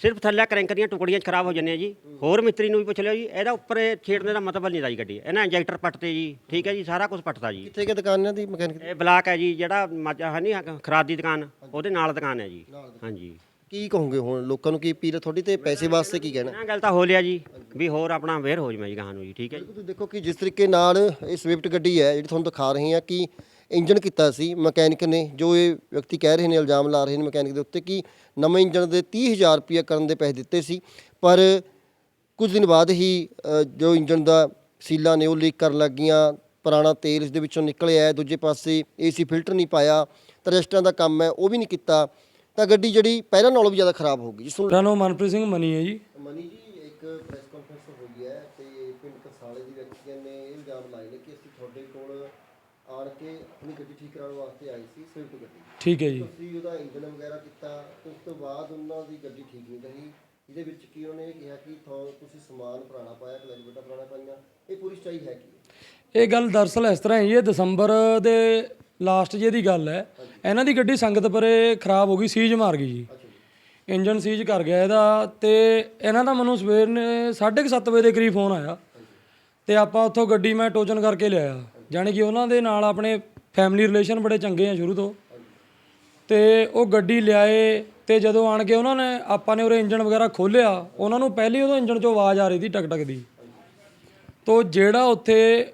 ਸਿਰਫ ਥੱਲੇ ਕਰੈਂਕ ਦੀਆਂ ਟੁਕੜੀਆਂ 'ਚ ਖਰਾਬ ਹੋ ਜਾਂਦੀਆਂ ਜੀ। ਹੋਰ ਮਿਸਤਰੀ ਨੂੰ ਵੀ ਪੁੱਛ ਲਿਓ ਜੀ ਇਹਦਾ ਉੱਪਰ ਇਹ ਛੇੜਨੇ ਦਾ ਮਤਲਬ ਨਹੀਂ ਦਾ ਜੀ ਗੱਡੀ। ਇਹਨਾਂ ਇੰਜੈਕਟਰ ਪੱਟਤੇ ਜੀ ਠੀਕ ਹੈ ਜੀ ਸਾਰਾ ਕੁਝ ਪੱਟਤਾ ਜੀ। ਕਿੱਥੇ ਕਿ ਦੁਕਾਨਾਂ ਦੀ ਮਕੈਨਿਕ ਇਹ ਬਲਾਕ ਹੈ ਜੀ ਜਿਹੜਾ ਮਾਜਾ ਹੈ ਨਹੀਂ ਖਰਾਦ ਦੀ ਦੁਕਾਨ ਉਹਦੇ ਨਾਲ ਦੁਕਾਨ ਹੈ ਜੀ। ਹਾਂਜੀ। ਕੀ ਕਹੋਗੇ ਹੁਣ ਲੋਕਾਂ ਨੂੰ ਕੀ ਅਪੀਲ ਹੈ ਤੁਹਾਡੀ ਤੇ ਪੈਸੇ ਵਾਸਤੇ ਕੀ ਕਹਿਣਾ? ਇਹਨਾਂ ਗੱਲ ਤਾਂ ਹੋ ਲਿਆ ਜੀ ਵੀ ਹੋਰ ਆਪਣਾ ਅਵੇਅਰ ਹੋ ਜਾਵੇ ਜੀ ਗਾਹਾਂ ਨੂੰ ਜੀ ਠੀਕ ਹੈ ਜੀ। ਤੁਸੀਂ ਦੇਖੋ ਕਿ ਜਿਸ ਤਰੀਕੇ ਨਾਲ ਇਹ ਸਵਿਫਟ ਗੱਡੀ ਹੈ ਜਿਹੜੀ ਤੁਹਾਨੂੰ ਦਿਖਾ ਰਹੇ ਹਾਂ ਕਿ ਇੰਜਨ ਕੀਤਾ ਸੀ ਮਕੈਨਿਕ ਨੇ ਜੋ ਇਹ ਵਿਅਕਤੀ ਕਹਿ ਰਹੇ ਨੇ ਇਲਜ਼ਾਮ ਲਾ ਰਹੇ ਨੇ ਮਕੈਨਿਕ ਦੇ ਉੱਤੇ ਕਿ ਨਵੇਂ ਇੰਜਨ ਦੇ 30000 ਰੁਪਏ ਕਰਨ ਦੇ ਪੈਸੇ ਦਿੱਤੇ ਸੀ ਪਰ ਕੁਝ ਦਿਨ ਬਾਅਦ ਹੀ ਜੋ ਇੰਜਨ ਦਾ ਸੀਲਾਂ ਨੇ ਉਹ ਲੀਕ ਕਰਨ ਲੱਗੀਆਂ ਪੁਰਾਣਾ ਤੇਲ ਇਸ ਦੇ ਵਿੱਚੋਂ ਨਿਕਲਿਆ ਹੈ ਦੂਜੇ ਪਾਸੇ ਏਸੀ ਫਿਲਟਰ ਨਹੀਂ ਪਾਇਆ ਤਾਂ ਰੈਸਟਾਂ ਦਾ ਕੰਮ ਹੈ ਉਹ ਵੀ ਨਹੀਂ ਕੀਤਾ ਤਾਂ ਗੱਡੀ ਜਿਹੜੀ ਪਹਿਲਾਂ ਨਾਲੋਂ ਵੀ ਜ਼ਿਆਦਾ ਖਰਾਬ ਹੋ ਗਈ ਜਿਸ ਨੂੰ ਮਨਪ੍ਰੀਤ ਸਿੰਘ ਮਨੀ ਹੈ ਜੀ। ਮਨੀ ਜੀ ਇੱਕ ਪ੍ਰੈਸ ਕਾਨਫਰੰਸ ਹੋਈ ਹੈ ਤੇ ਪਿੰਡ ਕਸਾਲੇ ਦੀ ਵਿਅਕਤੀਆਂ ਨੇ ਇਹ ਇਲਜ਼ਾਮ ਲਾਏ ਨੇ ਕਿ ਅਸੀਂ ਤੁਹਾਡੇ ਕੋਲ ਆਣ ਕੇ ਆਪਣੀ ਗੱਡੀ ਠੀਕ ਕਰਾਉਣ ਵਾਸਤੇ ਆਏ ਸੀ ਸਵਿਫਟ ਗੱਡੀ। ਠੀਕ ਹੈ ਜੀ। ਤੁਸੀਂ ਉਹਦਾ ਇੰਜਨ ਵਗੈਰਾ ਕੀਤਾ ਤੇ ਉਸ ਤੋਂ ਬਾਅਦ ਉਹਨਾਂ ਦੀ ਗੱਡੀ ਠੀਕ ਨਹੀਂ ਰਹੀ। ਇਹਦੇ ਵਿੱਚ ਕੀ ਉਹਨੇ ਇਹ ਕਿਹਾ ਕਿ ਥੋ- ਤੁਸੀਂ ਸਮਾਨ ਪੁਰਾਣਾ ਪਾਇਆ ਕਲਚ ਬੇਟਾ ਪੁਰਾਣਾ ਪਾਈਆਂ ਇਹ ਪੂਰੀ ਸਚਾਈ ਹੈ ਕੀ? ਇਹ ਗੱਲ ਦਰਅਸਲ ਇਸ ਤਰ੍ਹਾਂ ਹੈ ਇਹ ਦਸੰਬਰ ਦੇ ਲਾਸਟ ਜੇ ਦੀ ਗੱਲ ਹੈ। ਇਹਨਾਂ ਦੀ ਗੱਡੀ ਸੰਗਤ ਪਰੇ ਖਰਾਬ ਹੋ ਗਈ ਸੀਜ ਮਾਰ ਗਈ ਜੀ। ਇੰਜਨ ਸੀਜ ਕਰ ਗਿਆ ਇਹਦਾ ਤੇ ਇਹਨਾਂ ਦਾ ਮੈਨੂੰ ਸਵੇਰ ਨੇ 7:30 ਵਜੇ ਦੇ ਕਰੀਬ ਫੋਨ ਆਇਆ। ਤੇ ਆਪਾਂ ਉੱਥੋਂ ਗੱਡੀ ਮੈਂ ਟੋਚਨ ਕਰਕੇ ਲਿਆਇਆ। ਜਾਣੀ ਕਿ ਉਹਨਾਂ ਦੇ ਨਾਲ ਆਪਣੇ ਫੈਮਿਲੀ ਰਿਲੇਸ਼ਨ ਬੜੇ ਚੰਗੇ ਆ ਸ਼ੁਰੂ ਤੋਂ। ਤੇ ਉਹ ਗੱਡੀ ਲਿਆਏ ਤੇ ਜਦੋਂ ਆਣ ਕੇ ਉਹਨਾਂ ਨੇ, ਆਪਾਂ ਨੇ ਉਹਦੇ ਇੰਜਨ ਵਗੈਰਾ ਖੋਲ੍ਹਿਆ, ਉਹਨਾਂ ਨੂੰ ਪਹਿਲੀ ਉਹਦੇ ਇੰਜਨ 'ਚੋਂ ਆਵਾਜ਼ ਆ ਰਹੀ ਸੀ ਟਕ ਟਕ ਦੀ। ਤੋ ਜਿਹੜਾ ਉੱਥੇ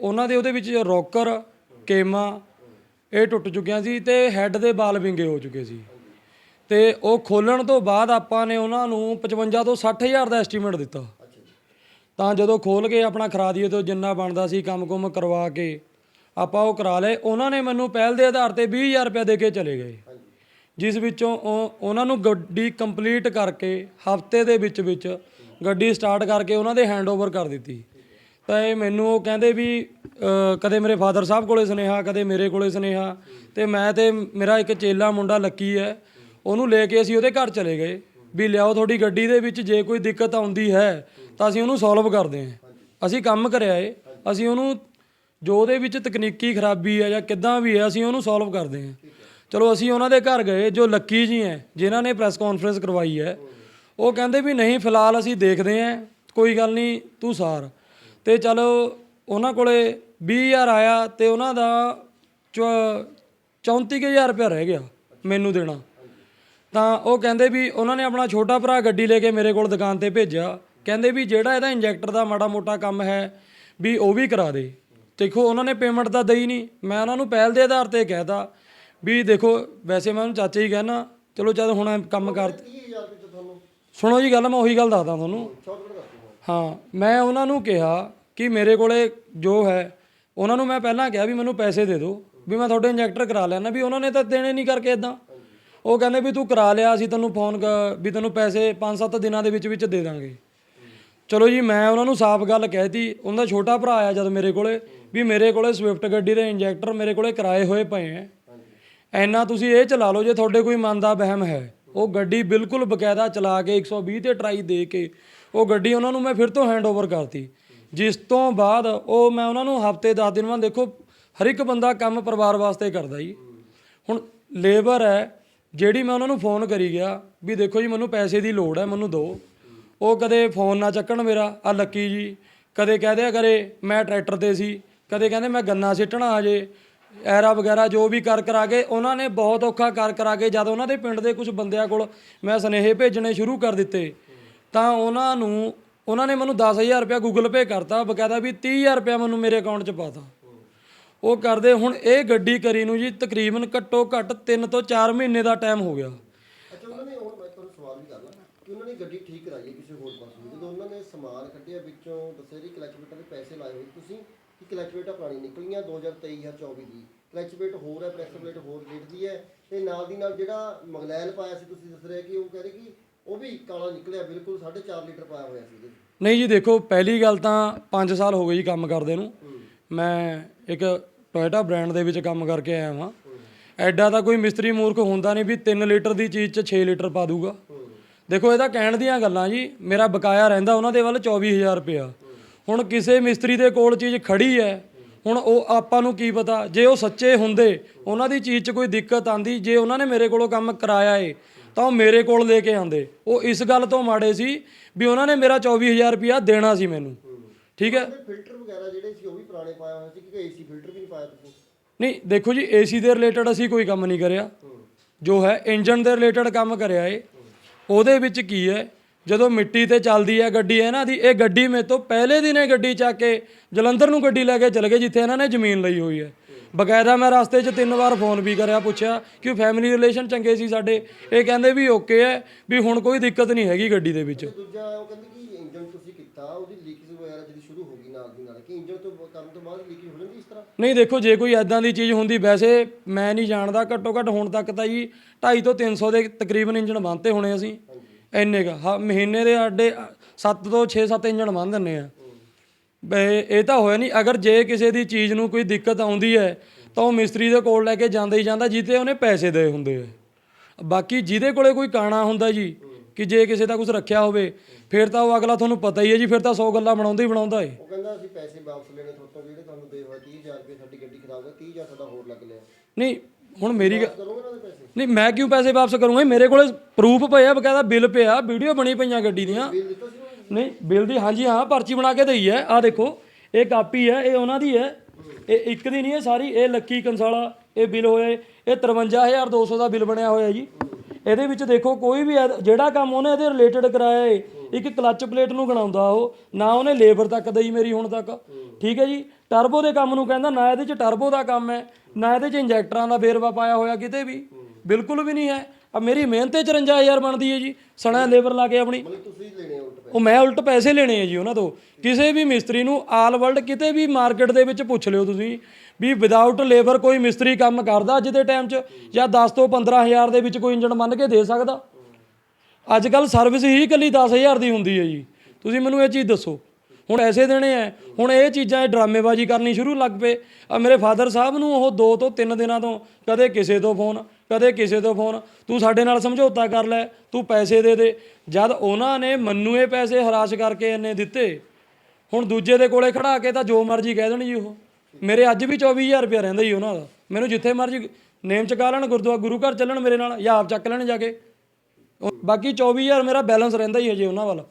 ਉਹਨਾਂ ਦੇ ਉਹਦੇ ਵਿੱਚ ਰੋਕਰ, ਕੇਮਾ, ਇਹ ਟੁੱਟ ਚੁੱਕਿਆ ਸੀ ਤੇ ਹੈੱਡ ਦੇ ਬਾਲ ਵਿੰਗੇ ਹੋ ਚੁੱਕੇ ਸੀ। ਤੇ ਉਹ ਖੋਲਣ ਤੋਂ ਬਾਅਦ ਆਪਾਂ ਨੇ ਉਹਨਾਂ ਨੂੰ 55 ਤੋਂ 60 ਹਜ਼ਾਰ ਦਾ ਐਸਟੀਮੇਟ ਦਿੱਤਾ। ਤਾਂ ਜਦੋਂ ਖੋਲ ਕੇ ਆਪਣਾ ਖਰਾ ਦੀਏ ਤੋਂ ਜਿੰਨਾ ਬਣਦਾ ਸੀ ਕੰਮ-ਕੁਮ ਕਰਵਾ ਕੇ ਆਪਾਂ ਉਹ ਕਰਾ ਲਏ, ਉਹਨਾਂ ਨੇ ਮੈਨੂੰ ਪਹਿਲ ਦੇ ਆਧਾਰ ਤੇ 20000 ਰੁਪਏ ਦੇ ਕੇ ਚਲੇ ਗਏ। ਜਿਸ ਵਿੱਚੋਂ ਉਹ- ਉਹਨਾਂ ਨੂੰ ਗੱਡੀ ਕੰਪਲੀਟ ਕਰਕੇ ਹਫ਼ਤੇ ਦੇ ਵਿੱਚ ਵਿੱਚ ਗੱਡੀ ਸਟਾਰਟ ਕਰਕੇ ਉਹਨਾਂ ਦੇ ਹੈਂਡਓਵਰ ਕਰ ਦਿੱਤੀ। ਤਾਂ ਇਹ ਮੈਨੂੰ ਉਹ ਕਹਿੰਦੇ ਵੀ ਕਦੇ ਮੇਰੇ ਫਾਦਰ ਸਾਹਿਬ ਕੋਲੇ ਸੁਨੇਹਾ, ਕਦੇ ਮੇਰੇ ਕੋਲੇ ਸੁਨੇਹਾ ਤੇ ਮੈਂ ਤੇ ਮੇਰਾ ਇੱਕ ਚੇਲਾ ਮੁੰਡਾ ਲੱਕੀ ਹੈ, ਉਹਨੂੰ ਲੈ ਕੇ ਅਸੀਂ ਉਹਦੇ ਘਰ ਚਲੇ ਗਏ ਵੀ ਲਿਆਓ ਤੁਹਾਡੀ ਗੱਡੀ ਦੇ ਵਿੱਚ, ਜੇ ਕੋਈ ਦਿੱਕਤ ਆਉਂਦੀ ਹੈ ਤਾਂ ਅਸੀਂ ਉਹਨੂੰ ਸੋਲਵ ਕਰਦੇ ਹਾਂ। ਅਸੀਂ ਕੰਮ ਕਰਿਆ ਏ। ਅਸੀਂ ਉਹਨੂੰ ਜੋ ਉਹਦੇ ਵਿੱਚ ਤਕਨੀਕੀ ਖਰਾਬੀ ਹੈ ਜਾਂ ਕਿੱਦਾਂ ਵੀ ਹੈ ਅਸੀਂ ਉਹਨੂੰ ਸੋਲਵ ਕਰਦੇ ਹਾਂ। ਚਲੋ ਅਸੀਂ ਉਹਨਾਂ ਦੇ ਘਰ ਗਏ, ਜੋ ਲੱਕੀ ਜੀ ਹੈ, ਜਿਨ੍ਹਾਂ ਨੇ ਪ੍ਰੈਸ ਕਾਨਫਰੰਸ ਕਰਵਾਈ ਹੈ। ਉਹ ਕਹਿੰਦੇ ਵੀ ਨਹੀਂ, ਫਿਲਹਾਲ ਅਸੀਂ ਦੇਖਦੇ ਹਾਂ। ਕੋਈ ਗੱਲ ਨਹੀਂ, ਤੂੰ ਸਾਰ। ਤੇ ਚਲੋ ਉਹਨਾਂ ਕੋਲੇ 20000 ਆਇਆ ਤੇ ਉਹਨਾਂ ਦਾ 34000 ਰੁਪਇਆ ਰਹਿ ਗਿਆ ਮੈਨੂੰ ਦੇਣਾ। ਤਾਂ ਉਹ ਕਹਿੰਦੇ ਵੀ ਉਹਨਾਂ ਨੇ ਆਪਣਾ ਛੋਟਾ ਭਰਾ ਗੱਡੀ ਲੈ ਕੇ ਮੇਰੇ ਕੋਲ ਦੁਕਾਨ ਤੇ ਭੇਜਿਆ। ਕਹਿੰਦੇ ਵੀ ਜਿਹੜਾ ਇਹਦਾ ਇੰਜੈਕਟਰ ਦਾ ਮਾੜਾ ਮੋਟਾ ਕੰਮ ਹੈ ਵੀ ਉਹ ਵੀ ਕਰਾ ਦੇ। ਦੇਖੋ ਉਹਨਾਂ ਨੇ ਪੇਮੈਂਟ ਤਾਂ ਦਈ ਨਹੀਂ। ਮੈਂ ਉਹਨਾਂ ਨੂੰ ਪਹਿਲ ਦੇ ਆਧਾਰ ਤੇ ਕਹਿਤਾ ਵੀ ਦੇਖੋ ਵੈਸੇ ਮੈਂ ਉਹਨੂੰ ਚਾਚੇ ਹੀ ਕਹਿਣਾ ਚਲੋ ਜਦ ਹੁਣ ਕੰਮ ਕਰ। 30000 ਰੁਪਏ ਤੁਹਾਨੂੰ? ਸੁਣੋ ਜੀ ਗੱਲ ਮੈਂ ਉਹੀ ਗੱਲ ਦੱਸਦਾ ਤੁਹਾਨੂੰ। ਹਾਂ ਮੈਂ ਉਹਨਾਂ ਨੂੰ ਕਿਹਾ ਕਿ ਮੇਰੇ ਕੋਲੇ ਜੋ ਹੈ ਉਹਨਾਂ ਨੂੰ ਮੈਂ ਪਹਿਲਾਂ ਕਿਹਾ ਵੀ ਮੈਨੂੰ ਪੈਸੇ ਦੇ ਦਿਓ ਵੀ ਮੈਂ ਤੁਹਾਡੇ ਇੰਜੈਕਟਰ ਕਰਾ ਲੈਣਾ ਵੀ ਉਹਨਾਂ ਨੇ ਤਾਂ ਦੇਣੇ ਨਹੀਂ ਕਰਕੇ ਇਦਾਂ ਉਹ ਕਹਿੰਦੇ ਵੀ ਤੂੰ ਕਰਾ ਲਿਆ ਅਸੀਂ ਤੈਨੂੰ ਫੋਨ ਵੀ ਤੈਨੂੰ ਪੈਸੇ 5-7 ਦਿਨਾਂ ਦੇ ਵਿੱਚ ਵਿੱਚ ਦੇ ਦਾਂਗੇ। ਚਲੋ ਜੀ, ਮੈਂ ਉਹਨਾਂ ਨੂੰ ਸਾਫ਼ ਗੱਲ ਕਹਿਤੀ। ਉਹਨਾਂ ਦਾ ਛੋਟਾ ਭਰਾ ਆਇਆ ਜਦ ਮੇਰੇ ਕੋਲੇ, ਵੀ ਮੇਰੇ ਕੋਲੇ ਸਵਿਫਟ ਗੱਡੀ ਦੇ ਇੰਜੈਕਟਰ ਮੇਰੇ ਕੋਲੇ ਕਿਰਾਏ ਹੋਏ ਪਏ ਐ। ਐਨਾ ਤੁਸੀਂ ਇਹ ਚਲਾ ਲਓ ਜੇ ਤੁਹਾਡੇ ਕੋਈ ਮਨ ਦਾ ਵਹਿਮ ਹੈ। ਉਹ ਗੱਡੀ ਬਿਲਕੁਲ ਬਕਾਇਦਾ ਚਲਾ ਕੇ 120 ਤੇ ਟਰਾਈ ਦੇ ਕੇ ਉਹ ਗੱਡੀ ਉਹਨਾਂ ਨੂੰ ਮੈਂ ਫਿਰ ਤੋਂ ਹੈਂਡਓਵਰ ਕਰਤੀ। ਜਿਸ ਤੋਂ ਬਾਅਦ ਉਹ ਮੈਂ ਉਹਨਾਂ ਨੂੰ ਹਫ਼ਤੇ 10 ਦਿਨ ਬਾਅਦ ਦੇਖੋ, ਹਰ ਇੱਕ ਬੰਦਾ ਕੰਮ ਪਰਿਵਾਰ ਵਾਸਤੇ ਕਰਦਾ ਜੀ। ਹੁਣ ਲੇਬਰ ਹੈ, ਜਿਹੜੀ ਮੈਂ ਉਹਨਾਂ ਨੂੰ ਫੋਨ ਕਰੀ ਗਿਆ, ਵੀ ਦੇਖੋ ਜੀ, ਮੈਨੂੰ ਪੈਸੇ ਦੀ ਲੋੜ ਹੈ, ਮੈਨੂੰ ਦਿਓ। ਉਹ ਕਦੇ ਫੋਨ ਨਾ ਚੱਕਣ ਮੇਰਾ, ਆ ਲੱਕੀ ਜੀ। ਕਦੇ ਕਹਿ ਦਿਆ ਕਰੇ, ਮੈਂ ਟਰੈਕਟਰ ਤੇ ਸੀ। ਕਦੇ ਕਹਿੰਦੇ ਮੈਂ ਗੰਨਾ ਸਿੱਟਣਾ ਹਜੇ। ਐਰਾ ਵਗੈਰਾ ਜੋ ਵੀ ਕਰ ਕਰਾ ਕੇ, ਉਹਨਾਂ ਨੇ ਬਹੁਤ ਔਖਾ ਕਰ ਕਰਾ ਕੇ, ਜਦ ਉਹਨਾਂ ਦੇ ਪਿੰਡ ਦੇ ਕੁਝ ਬੰਦਿਆਂ ਕੋਲ ਮੈਂ ਸੁਨੇਹੇ ਭੇਜਣੇ ਸ਼ੁਰੂ ਕਰ ਦਿੱਤੇ, ਤਾਂ ਉਹਨਾਂ ਨੂੰ, ਉਹਨਾਂ ਨੇ ਮੈਨੂੰ 10000 ਰੁਪਇਆ ਗੂਗਲ ਪੇ ਕਰਤਾ, ਬਕਾਇਦਾ ਵੀ 30000 ਰੁਪਇਆ ਮੈਨੂੰ ਮੇਰੇ ਅਕਾਊਂਟ 'ਚ ਪਾਤਾ। ਉਹ ਕਰਦੇ ਹੁਣ ਇਹ ਗੱਡੀ ਕਰੀ ਨੂੰ ਜੀ ਤਕਰੀਬਨ ਘੱਟੋ ਘੱਟ 3 ਤੋਂ 4 ਮਹੀਨੇ ਦਾ ਟਾਈਮ ਹੋ ਗਿਆ ਅੱਛਾ ਉਹਨਾਂ ਨੇ ਹੁਣ ਮੈਂ ਤੁਹਾਨੂੰ ਸਵਾਲ ਵੀ ਕਰਨਾ ਕਿ ਉਹਨਾਂ ਨੇ ਗੱਡੀ ਠੀਕ ਕਰਾਈ ਹੈ ਕਿਸੇ ਹੋਰ ਪਾਸੇ ਜਦੋਂ ਉਹਨਾਂ ਨੇ ਸਮਾਨ ਕੱਢਿਆ ਵਿੱਚੋਂ ਦੱਸਿਆ ਜੀ ਕਲਚ ਬੇਟਾ ਦੇ ਪੈਸੇ ਲਾਏ ਹੋਏ ਤੁਸੀਂ ਕਿ ਕਲਚ ਬੇਟਾ ਪੁਰਾਣੀ ਨਿਕਲੀਆਂ 2023 ਜਾਂ 24 ਦੀ। ਕਲਚ ਬੇਟ ਹੋਰ ਹੈ ਪ੍ਰੈਸ਼ਰ ਪਲੇਟ ਹੋਰ ਲੇਟ ਦੀ ਹੈ ਤੇ ਨਾਲ ਦੀ ਨਾਲ ਜਿਹੜਾ ਮਗਲੈਲ ਪਾਇਆ ਸੀ ਤੁਸੀਂ ਦੱਸ ਰਹੇ ਕਿ ਉਹ ਕਹਿ ਰਹੇ ਕਿ ਉਹ ਵੀ ਕਾਲਾ ਨਿਕਲਿਆ ਬਿਲਕੁਲ 4.5 ਲੀਟਰ ਪਾਇਆ ਹੋਇਆ ਸੀ। ਇਹਦੇ। ਨਹੀਂ ਜੀ ਦੇਖੋ ਪਹਿਲੀ ਗੱਲ ਤਾਂ 5 ਸਾਲ ਹੋ ਗਏ ਜੀ ਕੰਮ ਕਰਦੇ ਨੂੰ। ਮੈਂ ਇੱਕ ਟੋਇਟਾ ਬ੍ਰਾਂਡ ਦੇ ਵਿੱਚ ਕੰਮ ਕਰਕੇ ਆਇਆ ਹਾਂ। ਐਡਾ ਤਾਂ ਕੋਈ ਮਿਸਤਰੀ ਮੂਰਖ ਹੁੰਦਾ ਨਹੀਂ ਵੀ 3 ਲੀਟਰ ਦੀ ਚੀਜ਼ 'ਚ 6 ਲੀਟਰ ਪਾ ਦੂਗਾ। ਦੇਖੋ ਇਹ ਤਾਂ ਕਹਿਣ ਦੀਆਂ ਗੱਲਾਂ ਜੀ। ਮੇਰਾ ਬਕਾਇਆ ਰਹਿੰਦਾ ਉਹਨਾਂ ਦੇ ਵੱਲ 24000 ਰੁਪਇਆ। ਹੁਣ ਕਿਸੇ ਮਿਸਤਰੀ ਦੇ ਕੋਲ ਚੀਜ਼ ਖੜੀ ਹੈ ਹੁਣ ਉਹ ਆਪਾਂ ਨੂੰ ਕੀ ਪਤਾ? ਜੇ ਉਹ ਸੱਚੇ ਹੁੰਦੇ ਉਹਨਾਂ ਦੀ ਚੀਜ਼ 'ਚ ਕੋਈ ਦਿੱਕਤ ਆਂਦੀ ਜੇ ਉਹਨਾਂ ਨੇ ਮੇਰੇ ਕੋਲੋਂ ਕੰਮ ਕਰਾਇਆ ਏ ਤਾਂ ਉਹ ਮੇਰੇ ਕੋਲ ਲੈ ਕੇ ਆਂਦੇ ਉਹ ਇਸ ਗੱਲ ਤੋਂ ਮਾੜੇ ਸੀ ਵੀ ਉਹਨਾਂ ਨੇ ਮੇਰਾ 24000 ਰੁਪਇਆ ਦੇਣਾ ਸੀ ਮੈਨੂੰ। ਠੀਕ ਹੈ? ਫਿਲਟਰ ਵਗੈਰਾ ਜਿਹੜੇ ਸੀ ਉਹ ਵੀ ਪੁਰਾਣੇ ਪਾਇਆ ਹੋਇਆ ਸੀ ਕਿ ਏਸੀ ਫਿਲਟਰ ਵੀ ਨਹੀਂ ਪਾਇਆ ਤੁਸੀਂ? ਨਹੀਂ ਦੇਖੋ ਜੀ ਏਸੀ ਦੇ ਰਿਲੇਟਡ ਅਸੀਂ ਕੋਈ ਕੰਮ ਨਹੀਂ ਕਰਿਆ। ਜੋ ਹੈ ਇੰਜਨ ਦੇ ਰਿਲੇਟਡ ਕੰਮ ਕਰਿਆ ਏ। ਉਹਦੇ ਵਿੱਚ ਕੀ ਹੈ? ਜਦੋਂ ਮਿੱਟੀ ਤੇ ਚੱਲਦੀ ਹੈ ਗੱਡੀ ਇਹਨਾਂ ਦੀ, ਇਹ ਗੱਡੀ ਮੇ ਤੋਂ ਪਹਿਲੇ ਦਿਨ ਇਹ ਗੱਡੀ ਚੱਕ ਕੇ ਜਲੰਧਰ ਨੂੰ ਗੱਡੀ ਲੈ ਕੇ ਚਲੇ ਗਏ, ਜਿੱਥੇ ਇਹਨਾਂ ਨੇ ਜ਼ਮੀਨ ਲਈ ਹੋਈ ਹੈ। ਬਕਾਇਦਾ ਮੈਂ ਰਸਤੇ 'ਚ ਤਿੰਨ ਵਾਰ ਫੋਨ ਵੀ ਕਰਿਆ, ਪੁੱਛਿਆ ਕਿ ਫੈਮਿਲੀ ਰਿਲੇਸ਼ਨ ਚੰਗੇ ਸੀ ਸਾਡੇ? ਇਹ ਕਹਿੰਦੇ ਵੀ ਓਕੇ ਹੈ, ਵੀ ਹੁਣ ਕੋਈ ਦਿੱਕਤ ਨਹੀਂ ਹੈਗੀ ਗੱਡੀ ਦੇ ਵਿੱਚ। ਦੂਜਾ ਉਹ ਕਹਿੰਦੇ ਕਿ ਇੰਜਨ ਤੁਸੀਂ ਕੀਤਾ, ਉਹਦੀ ਲੀਕੇਜ ਵਗੈਰਾ ਜਿਹੜੀ ਸ਼ੁਰੂ ਹੋ ਗਈ ਨਾਲ ਦੀ ਨਾਲ। ਇੰਜਨ ਤੋਂ ਕਰਨ ਤੋਂ ਬਾਅਦ ਲੀਕੇਜ ਹੋ ਜਾਂਦੀ ਇਸ ਤਰ੍ਹਾਂ? ਨਹੀਂ ਦੇਖੋ ਜੇ ਕੋਈ ਐਦਾਂ ਦੀ ਚੀਜ਼ ਹੁੰਦੀ ਵੈਸੇ ਮੈਂ ਨਹੀਂ ਜਾਣਦਾ ਘੱਟੋ ਘੱਟ ਹੁਣ ਤੱਕ ਤਾਂ ਜੀ 250 ਤੋਂ 300 ਦੇ ਤਕਰੀਬਨ ਇੰਜਣ ਬੰਨਤੇ ਹੋਣੇ ਅਸੀਂ। ਇੰਨੇ ਕਾ ਮਹੀਨੇ ਦੇ ਆਡੇ 7 ਤੋਂ 6-7 ਇੰਜਣ ਬੰਨ ਦਿੰਨੇ ਆ। ਬਈ ਇਹ ਤਾਂ ਹੋਇਆ ਨਹੀਂ ਅਗਰ ਜੇ ਕਿਸੇ ਦੀ ਚੀਜ਼ ਨੂੰ ਕੋਈ ਦਿੱਕਤ ਆਉਂਦੀ ਹੈ ਤਾਂ ਉਹ ਮਿਸਤਰੀ ਦੇ ਕੋਲ ਲੈ ਕੇ ਜਾਂਦਾ ਹੀ ਜਾਂਦਾ ਜਿੱਤੇ ਉਹਨੇ ਪੈਸੇ ਦੇ ਹੁੰਦੇ ਆ। ਬਾਕੀ ਜਿਹਦੇ ਕੋਲੇ ਕੋਈ ਕਾਣਾ ਹੁੰਦਾ ਜੀ ਕਿ ਜੇ ਕਿਸੇ ਦਾ ਕੁਝ ਰੱਖਿਆ ਹੋਵੇ ਫਿਰ ਤਾਂ ਉਹ ਅਗਲਾ ਤੁਹਾਨੂੰ ਪਤਾ ਹੀ ਹੈ ਜੀ ਫਿਰ ਤਾਂ 100 ਗੱਲਾਂ ਬਣਾਉਂਦਾ ਹੀ ਬਣਾਉਂਦਾ ਏ। ਉਹ ਕਹਿੰਦਾ ਅਸੀਂ ਪੈਸੇ ਵਾਪਸ ਲੈਣੇ ਤੁਹਾਡੇ ਤੋਂ ਜਿਹੜੇ ਤੁਹਾਨੂੰ ਦੇ ਹੋਏ 30000 ਰੁਪਏ ਸਾਡੀ ਗੱਡੀ ਖਰਾਬ ਹੈ 30000 ਸਾਡਾ ਹੋਰ ਲੱਗ ਲਿਆ। ਨਹੀਂ ਹੁਣ ਮੇਰੀ ਗੱਲ ਕਰੋਗੇ ਇਹਨਾਂ ਦੇ ਪੈਸੇ? ਨਹੀਂ ਮੈਂ ਕਿਉਂ ਪੈਸੇ ਵਾਪਸ ਕਰੂੰਗਾ ਮੇਰੇ ਕੋਲੇ ਪ੍ਰੂਫ ਪਿਆ ਬਕਾਇਦਾ ਬਿੱਲ ਪਿਆ ਵੀਡੀਓ ਬਣੀ ਪਈਆਂ ਗੱਡੀ ਦੀਆਂ। ਬਿੱਲ ਦਿੱਤਾ ਸੀ ਉਹਨਾਂ ਨੇ? ਨਹੀਂ ਬਿੱਲ ਦੀ ਹਾਂਜੀ ਹਾਂ ਪਰਚੀ ਬਣਾ ਕੇ ਦਈ ਹੈ। ਆ ਦੇਖੋ ਇਹ ਕਾਪੀ ਹੈ ਇਹ ਉਹਨਾਂ ਦੀ ਹੈ। ਇਹ ਇੱਕ ਦੀ ਨਹੀਂ ਹੈ ਸਾਰੀ ਇਹ ਲੱਕੀ ਕੰਸਾਲਾ ਇਹ ਬਿੱਲ ਹੋਇਆ। ਇਹ 53200 ਦਾ ਬਿੱਲ ਬਣਿਆ ਹੋਇਆ ਜੀ। ਇਹਦੇ ਵਿੱਚ ਦੇਖੋ ਕੋਈ ਵੀ ਜਿਹੜਾ ਕੰਮ ਉਹਨੇ ਇਹਦੇ ਰਿਲੇਟਡ ਕਰਾਇਆ ਏ ਇੱਕ ਕਲੱਚ ਪਲੇਟ ਨੂੰ ਗਣਾਉਂਦਾ ਉਹ ਨਾ ਉਹਨੇ ਲੇਬਰ ਤੱਕ ਦਈ ਮੇਰੀ ਹੁਣ ਤੱਕ। ਠੀਕ ਹੈ ਜੀ? ਟਰਬੋ ਦੇ ਕੰਮ ਨੂੰ ਕਹਿੰਦਾ ਨਾ ਇਹਦੇ 'ਚ ਟਰਬੋ ਦਾ ਕੰਮ ਹੈ ਨਾ ਇਹਦੇ 'ਚ ਇੰਜੈਕਟਰਾਂ ਦਾ ਵੇਰਵਾ ਪਾਇਆ ਹੋਇਆ ਕਿਤੇ ਵੀ। ਬਿਲਕੁਲ ਵੀ ਨਹੀਂ ਹੈ। ਆ ਮੇਰੀ ਮਿਹਨਤ ਤੇ 54000 ਬਣਦੀ ਹੈ ਜੀ ਸਣਾ ਲੇਬਰ ਲਾ ਕੇ ਆਪਣੀ। ਮਤਲਬ ਤੁਸੀਂ ਲੈਣੇ ਉਲਟ ਪੈਸੇ ਉਹ ਮੈਂ ਉਲਟ ਪੈਸੇ ਲੈਣੇ ਆ ਜੀ ਉਹਨਾਂ ਤੋਂ। ਕਿਸੇ ਵੀ ਮਿਸਤਰੀ ਨੂੰ ਆਲ ਵਰਲਡ ਕਿਤੇ ਵੀ ਮਾਰਕੀਟ ਦੇ ਵਿੱਚ ਪੁੱਛ ਲਿਓ ਤੁਸੀਂ ਵੀ ਵਿਦਆਊਟ ਲੇਬਰ ਕੋਈ ਮਿਸਤਰੀ ਕੰਮ ਕਰਦਾ ਅੱਜ ਦੇ ਟਾਈਮ 'ਚ ਜਾਂ 10 ਤੋਂ 15000 ਦੇ ਵਿੱਚ ਕੋਈ ਇੰਜਣ ਮੰਨ ਕੇ ਦੇ ਸਕਦਾ। ਅੱਜ ਕੱਲ ਸਰਵਿਸ ਹੀ ਇਕੱਲੀ 10000 ਦੀ ਹੁੰਦੀ ਹੈ ਜੀ। ਤੁਸੀਂ ਮੈਨੂੰ ਇਹ ਚੀਜ਼ ਦੱਸੋ। ਹੁਣ ਐਸੇ ਦੇਣੇ ਆ ਹੁਣ ਇਹ ਚੀਜ਼ਾਂ ਇਹ ਡਰਾਮੇਬਾਜ਼ੀ ਕਰਨੀ ਸ਼ੁਰੂ ਲੱਗ ਪਏ। ਆ ਮੇਰੇ ਫਾਦਰ ਸਾਹਿਬ ਨੂੰ ਉਹ 2 ਤੋਂ 3 ਦਿਨਾਂ ਤੋਂ ਕਦੇ ਕਿਸੇ ਤੋਂ ਫੋਨ ਕਦੇ ਕਿਸੇ ਤੋਂ ਫੋਨ ਤੂੰ ਸਾਡੇ ਨਾਲ ਸਮਝੌਤਾ ਕਰ ਲੈ, ਤੂੰ ਪੈਸੇ ਦੇ ਦੇ। ਜਦ ਉਹਨਾਂ ਨੇ ਮੰਨੂ ਇਹ ਪੈਸੇ ਹਰਾਸ਼ ਕਰਕੇ ਇੰਨੇ ਦਿੱਤੇ, ਹੁਣ ਦੂਜੇ ਦੇ ਕੋਲੇ ਖੜਾ ਕੇ ਤਾਂ ਜੋ ਮਰਜ਼ੀ ਕਹਿ ਦੇਣ ਜੀ ਉਹ। ਮੇਰੇ ਅੱਜ ਵੀ 24000 ਰੁਪਇਆ ਰਹਿੰਦਾ ਜੀ ਉਹਨਾਂ ਦਾ। ਮੈਨੂੰ ਜਿੱਥੇ ਮਰਜ਼ੀ ਨੇਮ ਚਕਾ ਲੈਣ, ਗੁਰਦੁਆਰਾ ਗੁਰੂ ਘਰ ਚੱਲਣ ਮੇਰੇ ਨਾਲ ਜਾਂ ਆਪ ਚੱਕ ਲੈਣ ਜਾ ਕੇ। ਉਹ- ਬਾਕੀ 24000 ਮੇਰਾ ਬੈਲੈਂਸ ਰਹਿੰਦਾ ਹੀ ਹੈ ਜੀ ਉਹਨਾਂ ਵੱਲ।